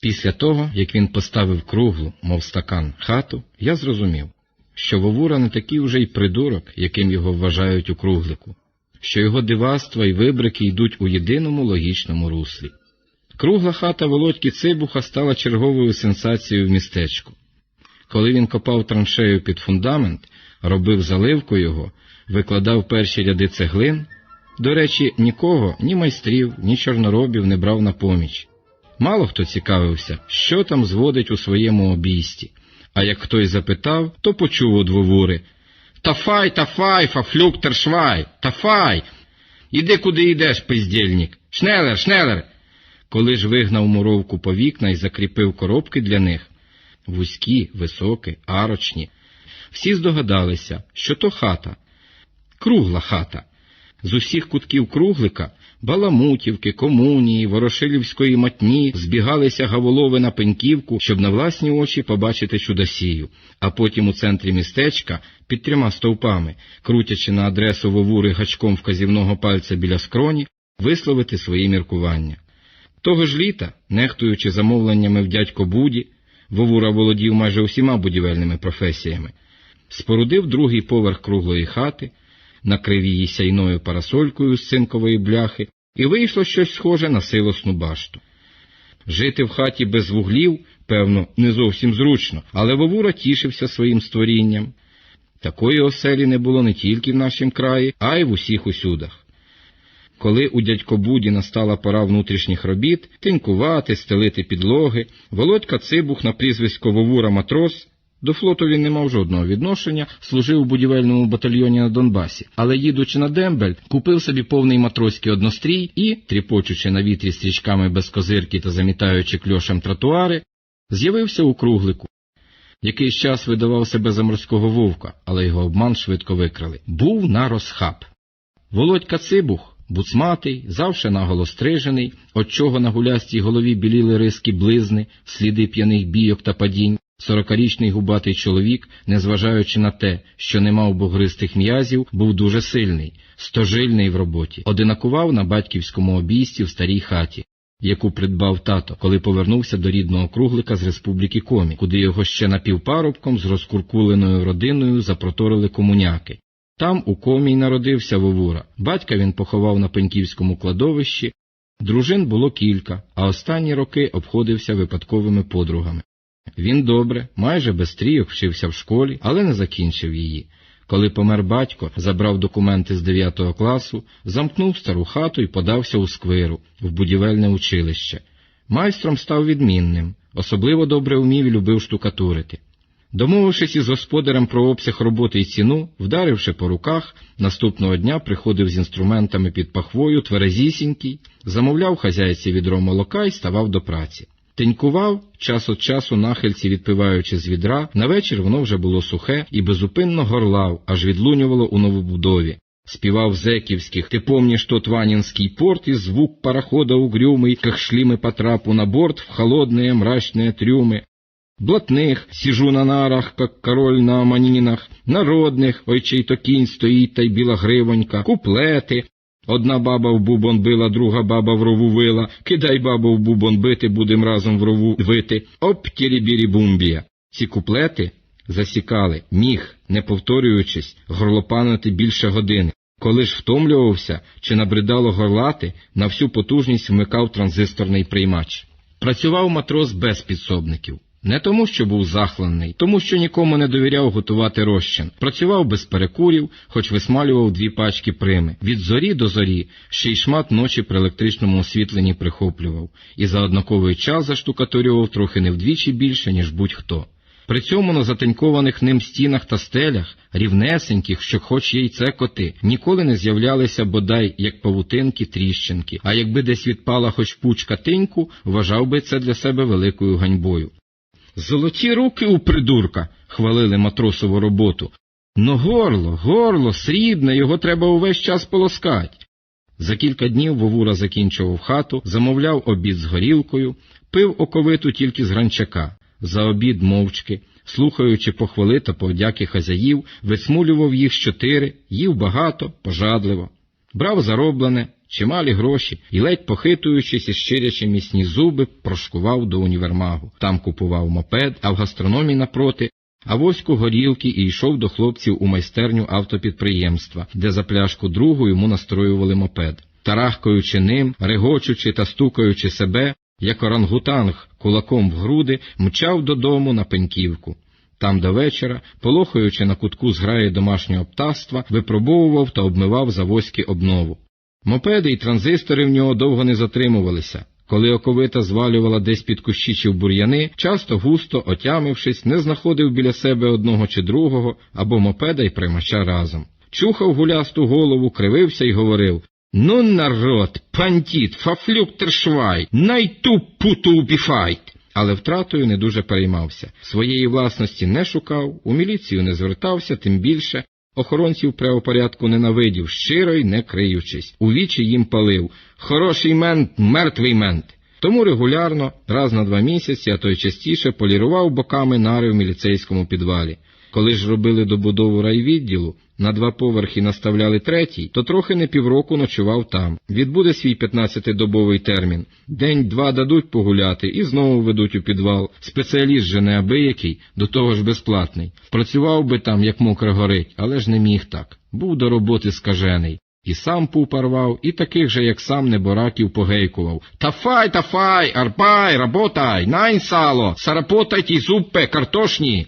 Після того, як він поставив круглу, мов стакан, хату, я зрозумів, що Вовура не такий уже й придурок, яким його вважають у круглику, що його дивацтва і вибрики йдуть у єдиному логічному руслі. Кругла хата Володьки Цибуха стала черговою сенсацією в містечку. Коли він копав траншею під фундамент, робив заливку його, викладав перші ряди цеглин, до речі, нікого, ні майстрів, ні чорноробів не брав на поміч. Мало хто цікавився, що там зводить у своєму обійсті, а як хтось запитав, то почув од Вовури Тафай, тафай, фафлюктер швай, тафай. Іди куди йдеш, пиздєльник. Шнелер, шнелер. Коли ж вигнав муровку по вікна і закріпив коробки для них, вузькі, високі, арочні, всі здогадалися, що то хата, кругла хата. З усіх кутків круглика Баламутівки, комунії, Ворошилівської матні збігалися гаволови на пеньківку, щоб на власні очі побачити чудосію, а потім у центрі містечка, під трьома стовпами, крутячи на адресу Вовури гачком вказівного пальця біля скроні, висловити свої міркування. Того ж літа, нехтуючи замовленнями в дядько Буді, Вовура володів майже усіма будівельними професіями, спорудив другий поверх круглої хати, накрив її сяйною парасолькою з цинкової бляхи, і вийшло щось схоже на силосну башту. Жити в хаті без вуглів, певно, не зовсім зручно, але Вовура тішився своїм створінням. Такої оселі не було не тільки в нашім краї, а й в усіх усюдах. Коли у дядько Буді настала пора внутрішніх робіт, тинкувати, стелити підлоги, Володька Цибух на прізвисько Вовура Матрос до флоту він не мав жодного відношення, служив у будівельному батальйоні на Донбасі, але, їдучи на дембель, купив собі повний матроський однострій і, тріпочучи на вітрі стрічками без козирки та замітаючи кльошем тротуари, з'явився у круглику. Якийсь час видавав себе за морського вовка, але його обман швидко викрали. Був на розхаб. Володька Цибух, буцматий, завше наголо стрижений, от чого на гулястій голові біліли риски близни, сліди п'яних бійок та падінь. Сорокарічний губатий чоловік, незважаючи на те, що не мав бугристих м'язів, був дуже сильний, стожильний в роботі, одинакував на батьківському обійсті в старій хаті, яку придбав тато, коли повернувся до рідного круглика з республіки Комі, куди його ще напівпарубком з розкуркуленою родиною запроторили комуняки. Там у комі й народився Вовура. Батька він поховав на Пеньківському кладовищі, дружин було кілька, а останні роки обходився випадковими подругами. Він добре, майже без трійок вчився в школі, але не закінчив її. Коли помер батько, забрав документи з 9 класу, замкнув стару хату і подався у сквиру, в будівельне училище. Майстром став відмінним, особливо добре вмів і любив штукатурити. Домовившись із господарем про обсяг роботи і ціну, вдаривши по руках, наступного дня приходив з інструментами під пахвою тверезісінький, замовляв хазяйці відро молока і ставав до праці. Тенькував, час від часу нахильці відпиваючи з відра, на вечір воно вже було сухе і безупинно горлав, аж відлунювало у новобудові. Співав зеківських, ти помніш тот Ванинский порт и звук парохода угрюмый, как шли мы по трапу на борт в холодные мрачные трюмы. Блатних, сижу на нарах, как король на аманінах, народних, ой чей то кінь стоїть та й біла гривонька, куплети, Одна баба в бубон била, друга баба в рову вила. Кидай бабу в бубон бити, будем разом в рову вити. Оп, тірібірі бумбія. Ці куплети засікали, міг, не повторюючись, горлопанити більше години. Коли ж втомлювався чи набридало горлати, на всю потужність вмикав транзисторний приймач. Працював матрос без підсобників. Не тому, що був захланий, тому що нікому не довіряв готувати розчин. Працював без перекурів, хоч висмалював дві пачки прими. Від зорі до зорі ще й шмат ночі при електричному освітленні прихоплював, і за однаковий час заштукатурював трохи не вдвічі більше, ніж будь-хто. При цьому на затенькованих ним стінах та стелях, рівнесеньких, що хоч яйце коти, ніколи не з'являлися бодай як павутинки тріщинки, а якби десь відпала хоч пучка тиньку, вважав би це для себе великою ганьбою. Золоті руки у придурка, хвалили матросову роботу. Но горло, горло, срібне, його треба увесь час полоскать. За кілька днів Вовура закінчував хату, замовляв обід з горілкою, пив оковиту тільки з гранчака. За обід мовчки, слухаючи похвали та подяки хазяїв, висмулював їх чотири, їв багато, пожадливо. Брав зароблене, чималі гроші і, ледь похитуючись і щирячи міцні зуби, прошкував до універмагу. Там купував мопед, а в гастрономі напроти авоську горілки і йшов до хлопців у майстерню автопідприємства, де за пляшку другу йому настроювали мопед. Тарахкаючи ним, регочучи та стукаючи себе, як орангутанг кулаком в груди, мчав додому на пеньківку. Там до вечора, полохаючи на кутку зграї домашнього птаства, випробовував та обмивав завозьки обнову. Мопеди й транзистори в нього довго не затримувалися. Коли оковита звалювала десь під кущі чи в бур'яни, часто густо, отямившись, не знаходив біля себе одного чи другого або мопеда й приймача разом. Чухав гулясту голову, кривився й говорив Ну, народ, пантіт, фафлюктершвай, найту путу убіфайт. Але втратою не дуже переймався. Своєї власності не шукав, у міліцію не звертався, тим більше охоронців правопорядку ненавидів, щиро й не криючись. У вічі їм палив хороший мент, мертвий мент. Тому регулярно, раз на два місяці, а то й частіше, полірував боками нари в міліцейському підвалі. Коли ж робили добудову райвідділу, на два поверхи наставляли третій, то трохи не півроку ночував там. Відбуде свій 15-добовий термін. День-два дадуть погуляти і знову ведуть у підвал. Спеціаліст же неабиякий, до того ж безплатний. Працював би там, як мокре горить, але ж не міг так. Був до роботи скажений. І сам пупа рвав, і таких же, як сам, небораків погейкував. Тафай, тафай, арбай, работай, найн сало, сарапотайте зуппе, картошні.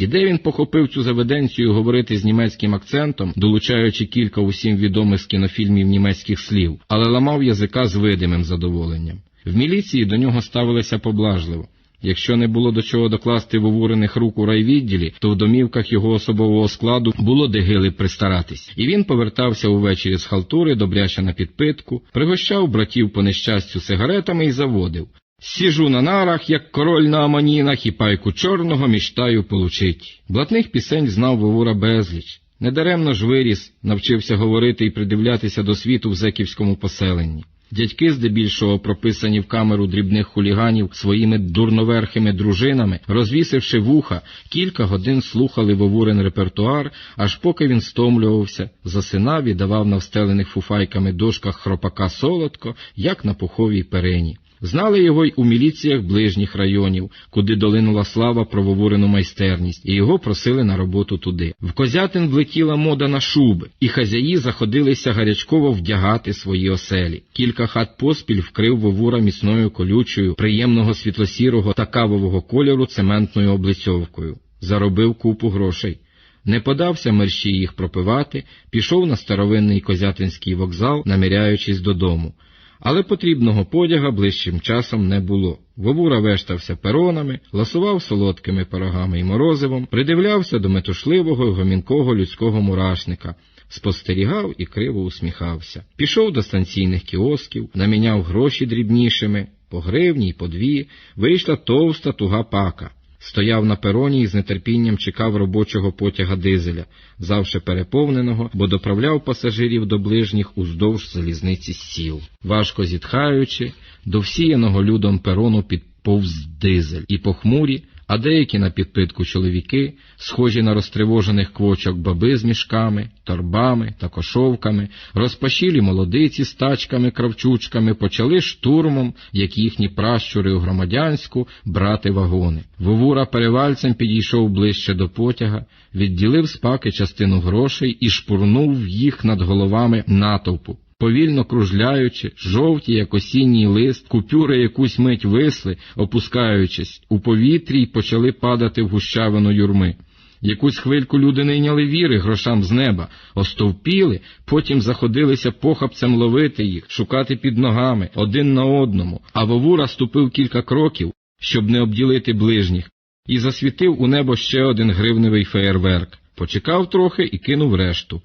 І де він похопив цю заведенцію говорити з німецьким акцентом, долучаючи кілька усім відомих з кінофільмів німецьких слів, але ламав язика з видимим задоволенням. В міліції до нього ставилися поблажливо. Якщо не було до чого докласти вовурених рук у райвідділі, то в домівках його особового складу було де гили пристаратись. І він повертався увечері з халтури, добряче на підпитку, пригощав братів по нещастю сигаретами і заводив. Сіжу на нарах, як король на аманінах, і пайку чорного міштаю получить. Блатних пісень знав Вовура безліч. Недаремно ж виріс, навчився говорити і придивлятися до світу в зеківському поселенні. Дядьки, здебільшого прописані в камеру дрібних хуліганів своїми дурноверхими дружинами, розвісивши вуха, кілька годин слухали Вовурин репертуар, аж поки він стомлювався, засинав і давав на встелених фуфайками дошках хропака солодко, як на пуховій перені. Знали його й у міліціях ближніх районів, куди долинула слава про Вовурину майстерність, і його просили на роботу туди. В Козятин влетіла мода на шуби, і хазяї заходилися гарячково вдягати свої оселі. Кілька хат поспіль вкрив Вовура міцною колючою, приємного світлосірого та кавового кольору цементною облицьовкою. Заробив купу грошей. Не подався мерщій їх пропивати, пішов на старовинний козятинський вокзал, наміряючись додому. Але потрібного подяга ближчим часом не було. Вовура вештався перонами, ласував солодкими пирогами і морозивом, придивлявся до метушливого й гомінкого людського мурашника, спостерігав і криво усміхався. Пішов до станційних кіосків, наміняв гроші дрібнішими, по гривні й по дві, вийшла товста туга пака. Стояв на пероні і з нетерпінням чекав робочого потяга дизеля, завше переповненого, бо доправляв пасажирів до ближніх уздовж залізниці сіл. Важко зітхаючи, до всіяного людом перону підповз дизель, і похмурі, а деякі на підпитку чоловіки, схожі на розтривожених квочок баби з мішками, торбами та кошовками, розпашілі молодиці з тачками, кравчучками, почали штурмом, як їхні пращури у громадянську, брати вагони. Вовура перевальцем підійшов ближче до потяга, відділив з паки частину грошей і шпурнув їх над головами натовпу. Повільно кружляючи, жовті, як осінній лист, купюри якусь мить висли, опускаючись, у повітрі й почали падати в гущавину юрми. Якусь хвильку люди не йняли віри грошам з неба, остовпіли, потім заходилися похапцем ловити їх, шукати під ногами, один на одному, а Вовура ступив кілька кроків, щоб не обділити ближніх, і засвітив у небо ще один гривневий феєрверк. Почекав трохи і кинув решту.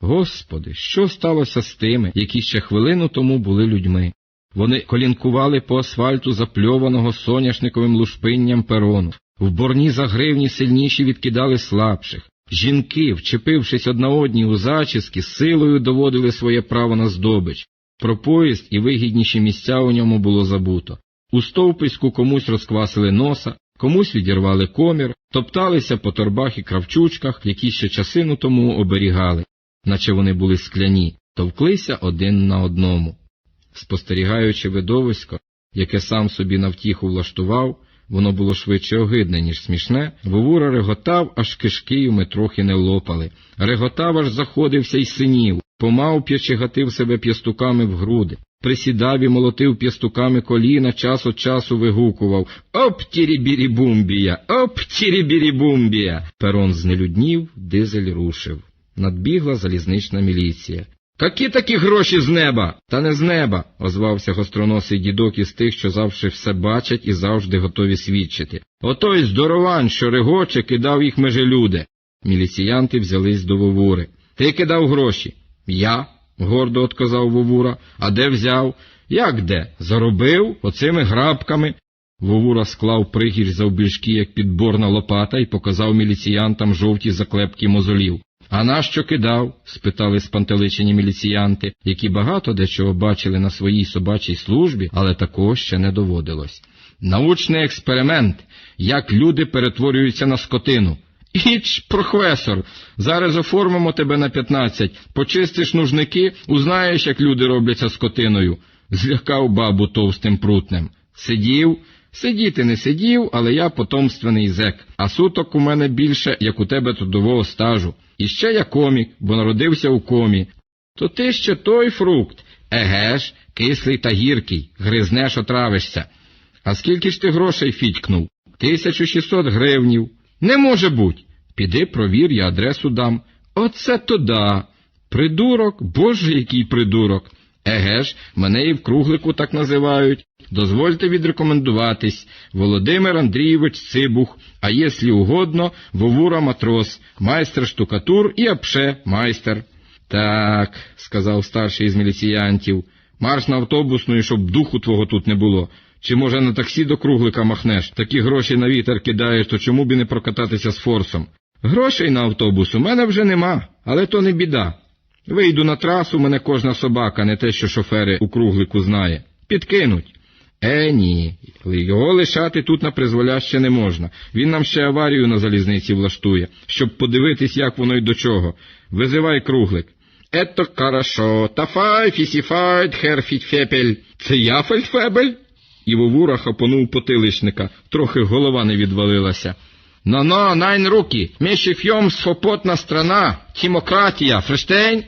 Господи, що сталося з тими, які ще хвилину тому були людьми? Вони колінкували по асфальту запльованого соняшниковим лушпинням перону, в борні за гривні сильніші відкидали слабших. Жінки, вчепившись одна одній у зачіски, силою доводили своє право на здобич. Про поїзд і вигідніші місця у ньому було забуто. У стовпиську комусь розквасили носа, комусь відірвали комір, топталися по торбах і кравчучках, які ще часину тому оберігали наче вони були скляні. товклися один на одному. Спостерігаючи видовисько, яке сам собі на втіху влаштував, воно було швидше огидне, ніж смішне, Вовура реготав, аж кишки йому трохи не лопали. Реготав, аж заходився й синів, помавп'ячи гатив себе п'ястуками в груди. Присідав і молотив п'ястуками коліна, час від часу вигукував Оп, тірібірібумбія! Оп, тірібірібумбія! Перон знелюднів, дизель рушив. Надбігла залізнична міліція. Які такі гроші з неба? Та не з неба, озвався гостроносий дідок із тих, що завжди все бачать і завжди готові свідчити. Отой здоровань, що регоче, кидав їх межелюде. Міліціянти взялись до Вовури. Ти кидав гроші? Я, гордо отказав Вовура. А де взяв? Як де? Заробив оцими грабками. Вовура склав пригірш завбільшки, як підборна лопата, і показав міліціянтам жовті заклепки мозолів. А нащо кидав? спитали спантеличені міліціянти, які багато дечого бачили на своїй собачій службі, але такого ще не доводилось. Научний експеримент, як люди перетворюються на скотину. Іч, професор, зараз оформимо тебе на 15, почистиш нужники, узнаєш, як люди робляться скотиною. Злякав бабу товстим прутнем. Сидів, сидіти не сидів, але я потомственний зек, а суток у мене більше, як у тебе трудового стажу. І ще я комік, бо народився у комі. То ти ще той фрукт. Еге ж, кислий та гіркий, гризнеш, отравишся. А скільки ж ти грошей фітькнув? Тисячу шістсот гривнів. Не може буть. Піди провір, я адресу дам. Оце то да. Придурок, боже, який придурок. Еге ж, мене і в круглику так називають. Дозвольте відрекомендуватись. Володимир Андрійович Цибух, а якщо угодно, Вовура матрос, майстер штукатур і апше майстер. Так, сказав старший із міліціянтів, марш на автобусну, і щоб духу твого тут не було. Чи, може, на таксі до круглика махнеш? Такі гроші на вітер кидаєш, то чому б і не прокататися з форсом? Грошей на автобус у мене вже нема, але то не біда. Вийду на трасу, мене кожна собака, не те, що шофери у круглику знає. Підкинуть. Е, ні. Його лишати тут на призволяще не можна. Він нам ще аварію на залізниці влаштує, щоб подивитись, як воно й до чого. Визивай круглик. Ето хорошо. Тафай, фісіфайт, хер фітфепель. Це я фельдфебель? І Вовура хапонув потиличника, трохи голова не відвалилася. Но-но, найн руки, фьом свободна страна, тімократія, Ферштейн?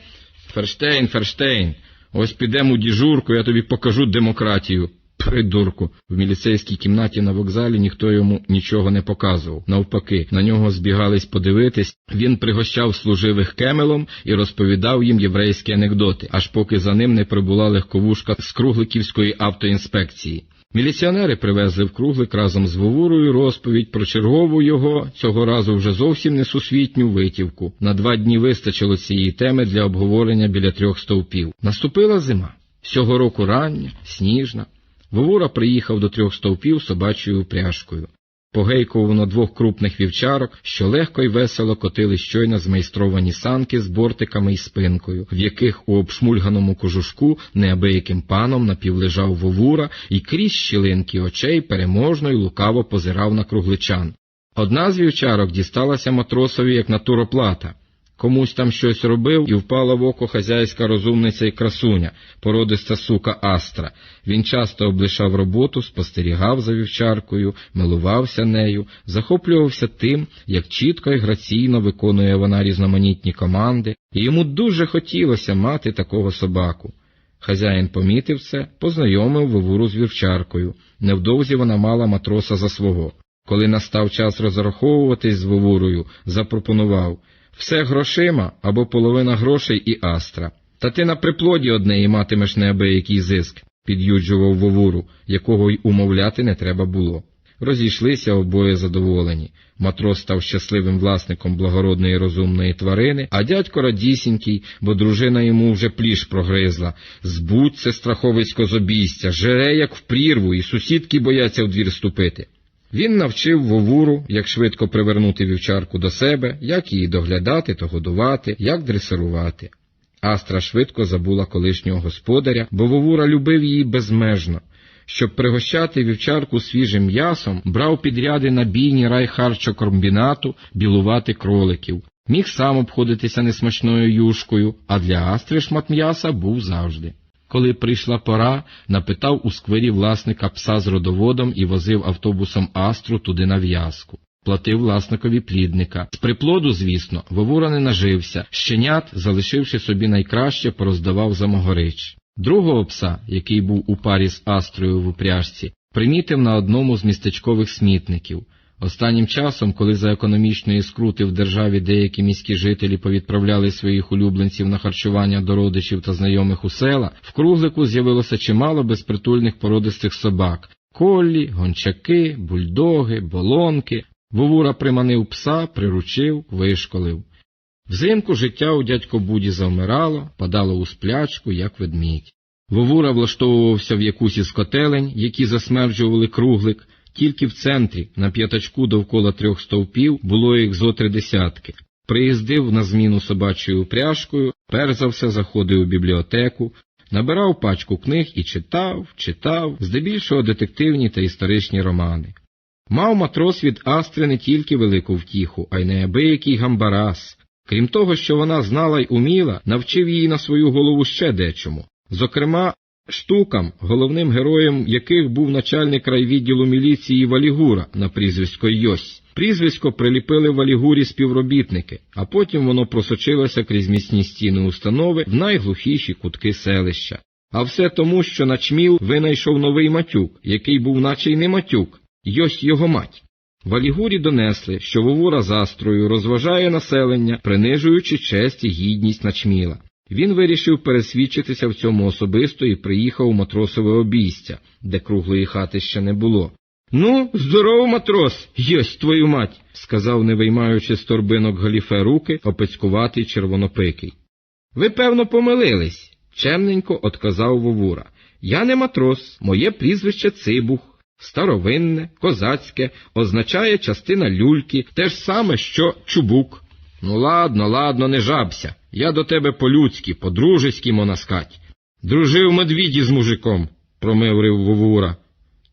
Ферштейн, Ферштейн, ось підемо у діжурку, я тобі покажу демократію. Придурку. В міліцейській кімнаті на вокзалі ніхто йому нічого не показував. Навпаки, на нього збігались подивитись, він пригощав служивих кемелом і розповідав їм єврейські анекдоти, аж поки за ним не прибула легковушка з Кругликівської автоінспекції. Міліціонери привезли в круглик разом з Вовурою розповідь про чергову його, цього разу вже зовсім несусвітню витівку. На два дні вистачило цієї теми для обговорення біля трьох стовпів. Наступила зима. Цього року рання, сніжна. Вовура приїхав до трьох стовпів собачою упряжкою. Погейкував на двох крупних вівчарок, що легко й весело котили щойно змайстровані санки з бортиками й спинкою, в яких у обшмульганому кожушку неабияким паном напівлежав Вовура і крізь щілинки очей переможно й лукаво позирав на кругличан. Одна з вівчарок дісталася матросові як натуроплата. Комусь там щось робив і впала в око хазяйська розумниця і красуня, породиста сука Астра. Він часто облишав роботу, спостерігав за вівчаркою, милувався нею, захоплювався тим, як чітко і граційно виконує вона різноманітні команди, і йому дуже хотілося мати такого собаку. Хазяїн помітив це, познайомив Вовуру з вівчаркою. Невдовзі вона мала матроса за свого. Коли настав час розраховуватись з Вовурою, запропонував все грошима або половина грошей і астра. Та ти на приплоді однеї матимеш неабиякий зиск, під'юджував Вовуру, якого й умовляти не треба було. Розійшлися обоє задоволені. Матрос став щасливим власником благородної розумної тварини, а дядько радісінький, бо дружина йому вже пліш прогризла. Збудь це страховисько з обійстя, жере, як в прірву, і сусідки бояться в двір ступити. Він навчив Вовуру, як швидко привернути вівчарку до себе, як її доглядати та годувати, як дресирувати. Астра швидко забула колишнього господаря, бо Вовура любив її безмежно. Щоб пригощати вівчарку свіжим м'ясом, брав підряди на бійні райхарчокомбінату білувати кроликів. Міг сам обходитися несмачною юшкою, а для Астри шмат м'яса був завжди. Коли прийшла пора, напитав у сквері власника пса з родоводом і возив автобусом Астру туди на в'язку. Платив власникові плідника. З приплоду, звісно, Вовура не нажився, щенят, залишивши собі найкраще, пороздавав за Могорич. Другого пса, який був у парі з Астрою в упряжці, примітив на одному з містечкових смітників. Останнім часом, коли за економічної скрути в державі деякі міські жителі повідправляли своїх улюбленців на харчування до родичів та знайомих у села, в круглику з'явилося чимало безпритульних породистих собак коллі, гончаки, бульдоги, болонки. Вовура приманив пса, приручив, вишколив. Взимку життя у дядько Буді завмирало, падало у сплячку, як ведмідь. Вовура влаштовувався в якусь із котелень, які засмерджували круглик, тільки в центрі, на п'ятачку довкола трьох стовпів, було їх зо три десятки. Приїздив на зміну собачою упряжкою, перш за заходив у бібліотеку, набирав пачку книг і читав, читав, здебільшого детективні та історичні романи. Мав матрос від Астри не тільки велику втіху, а й неабиякий гамбарас. Крім того, що вона знала й уміла, навчив її на свою голову ще дечому. Зокрема, штукам, головним героєм яких був начальник райвідділу міліції Валігура на прізвисько Йось. Прізвисько приліпили Валігурі співробітники, а потім воно просочилося крізь міцні стіни установи в найглухіші кутки селища. А все тому, що начміл винайшов новий матюк, який був наче й не матюк, Йось його мать. Валігурі донесли, що Вовура з Астрою розважає населення, принижуючи честь і гідність начміла. Він вирішив пересвідчитися в цьому особисто і приїхав у матросове обійстя, де круглої хати ще не було. Ну, здоров, матрос, єсть твою мать, сказав, не виймаючи з торбинок галіфе руки, опецькуватий червонопикий. Ви, певно, помилились, чемненько отказав Вовура. Я не матрос, моє прізвище Цибух. Старовинне, козацьке, означає частина люльки, те ж саме, що чубук. Ну, ладно, ладно, не жабся. Я до тебе по-людськи, по-дружеськи монаскать. Дружив медвіді з мужиком, промиврив Вовура.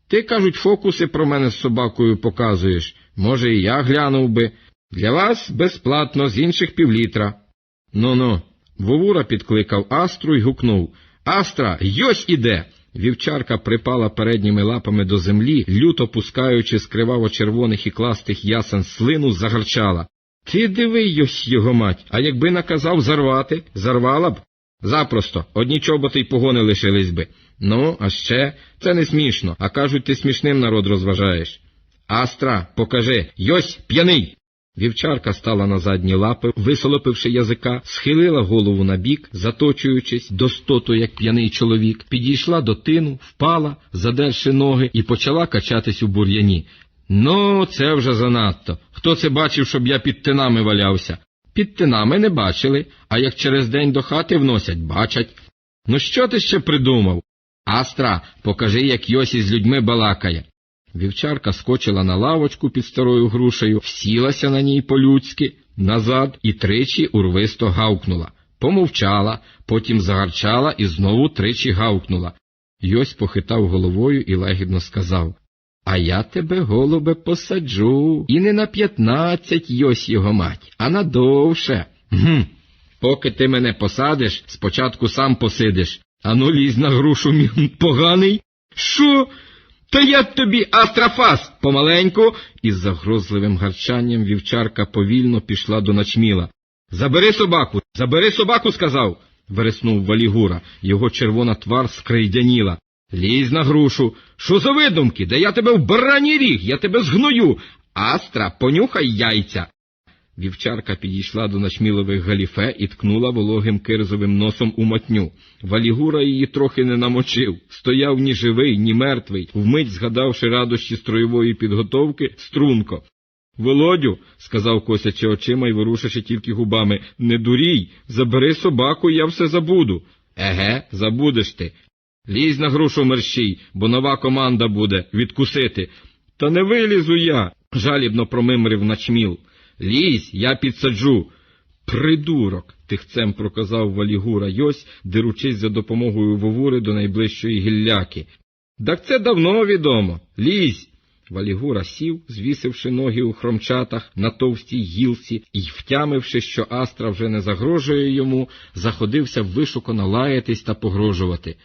Ти, кажуть, фокуси про мене з собакою показуєш. Може, і я глянув би. Для вас безплатно з інших півлітра. Ну ну. Вовура підкликав Астру й гукнув Астра, йось іде. Вівчарка припала передніми лапами до землі, люто пускаючи з криваво-червоних і кластих ясен слину, загарчала. Ти диви, йось його мать, а якби наказав зарвати, зарвала б. Запросто, одні чоботи й погони лишились би. Ну, а ще це не смішно, а кажуть, ти смішним народ розважаєш. Астра, покажи, йось п'яний. Вівчарка стала на задні лапи, висолопивши язика, схилила голову на бік, заточуючись до стоту, як п'яний чоловік, підійшла до тину, впала, задерши ноги, і почала качатись у бур'яні. Ну, це вже занадто. Хто це бачив, щоб я під тинами валявся? Під тинами не бачили, а як через день до хати вносять, бачать. Ну що ти ще придумав? Астра, покажи, як Йосі з людьми балакає. Вівчарка скочила на лавочку під старою грушею, всілася на ній по-людськи, назад і тричі урвисто гавкнула. Помовчала, потім загарчала і знову тричі гавкнула. Йось похитав головою і лагідно сказав А я тебе, голубе, посаджу. І не на п'ятнадцять йось його мать, а на довше. Гм. Поки ти мене посадиш, спочатку сам посидиш. Ану лізь на грушу мій поганий. Що? Та я тобі астрафас помаленьку. Із загрозливим гарчанням вівчарка повільно пішла до начміла. Забери собаку, забери собаку, сказав. вереснув Валігура. Його червона твар скрейдяніла. Лізь на грушу. Що за видумки? Да я тебе в бараній ріг, я тебе згною. Астра, понюхай яйця. Вівчарка підійшла до начмілових галіфе і ткнула вологим кирзовим носом у матню. Валігура її трохи не намочив. Стояв ні живий, ні мертвий, вмить згадавши радощі строєвої підготовки, струнко. Володю, сказав косячи очима і ворушачи тільки губами, не дурій, забери собаку, я все забуду. Еге, забудеш ти. Лізь на грушу мерщій, бо нова команда буде відкусити. Та не вилізу я, жалібно промимрив начміл. Лізь, я підсаджу. Придурок, тихцем проказав Валігура Йось, деручись за допомогою Вовури до найближчої гілляки. Так це давно відомо. Лізь. Валігура сів, звісивши ноги у хромчатах на товстій гілці, і, втямивши, що Астра вже не загрожує йому, заходився вишукано лаятись та погрожувати.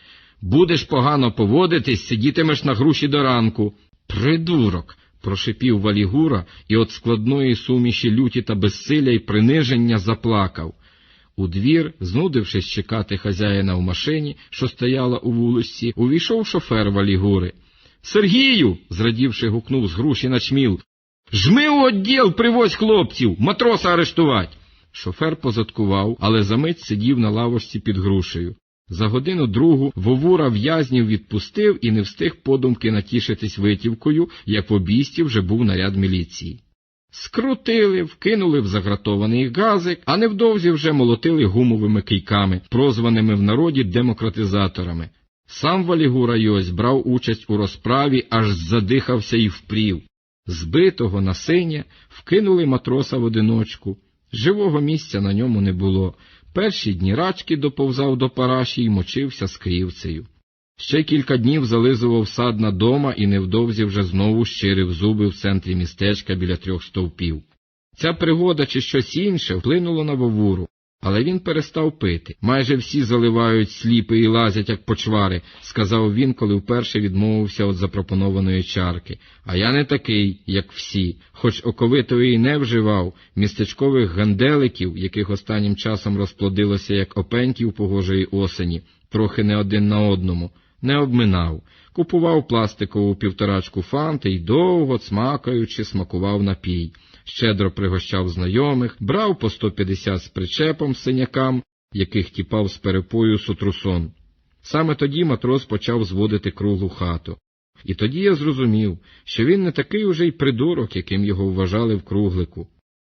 Будеш погано поводитись, сидітимеш на груші до ранку. Придурок. прошипів Валігура і от складної суміші люті та безсилля й приниження заплакав. У двір, знудившись чекати хазяїна в машині, що стояла у вулиці, увійшов шофер Валігури. Сергію. зрадівши, гукнув з груші начміл. Жми у одділ, привозь хлопців, матроса арештувать. Шофер позадкував, але за мить сидів на лавочці під грушею. За годину другу Вовура в'язнів відпустив і не встиг подумки натішитись витівкою, як в обійсті вже був наряд міліції. Скрутили, вкинули в загратований газик, а невдовзі вже молотили гумовими кийками, прозваними в народі демократизаторами. Сам Валігура Йось брав участь у розправі, аж задихався і впрів. Збитого на синя вкинули матроса в одиночку. Живого місця на ньому не було. Перші дні рачки доповзав до параші і мочився з крівцею. Ще кілька днів зализував сад на дома і невдовзі вже знову щирив зуби в центрі містечка біля трьох стовпів. Ця пригода чи щось інше вплинуло на Вовуру, але він перестав пити. Майже всі заливають сліпи і лазять, як почвари, сказав він, коли вперше відмовився від запропонованої чарки. А я не такий, як всі, хоч оковитої не вживав, містечкових ганделиків, яких останнім часом розплодилося, як опеньків погожої осені, трохи не один на одному, не обминав. Купував пластикову півторачку фанти і довго, цмакаючи, смакував напій щедро пригощав знайомих, брав по 150 з причепом синякам, яких тіпав з перепою сутрусон. Саме тоді матрос почав зводити круглу хату. І тоді я зрозумів, що він не такий уже й придурок, яким його вважали в круглику.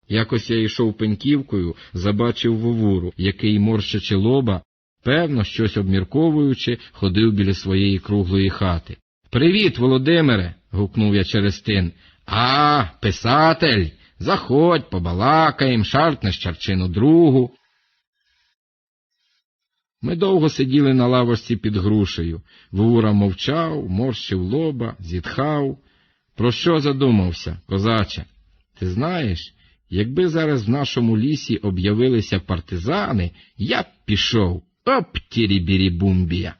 Якось я йшов пеньківкою, забачив вовуру, який, морщачи лоба, певно, щось обмірковуючи, ходив біля своєї круглої хати. Привіт, Володимире. гукнув я через тин. А, писатель. Заходь, побалакаєм, шарпнеш чарчину другу. Ми довго сиділи на лавочці під грушею. Вура мовчав, морщив лоба, зітхав. Про що задумався, козаче? Ти знаєш, якби зараз в нашому лісі об'явилися партизани, я б пішов. Оп, тірі-бірі-бумбія.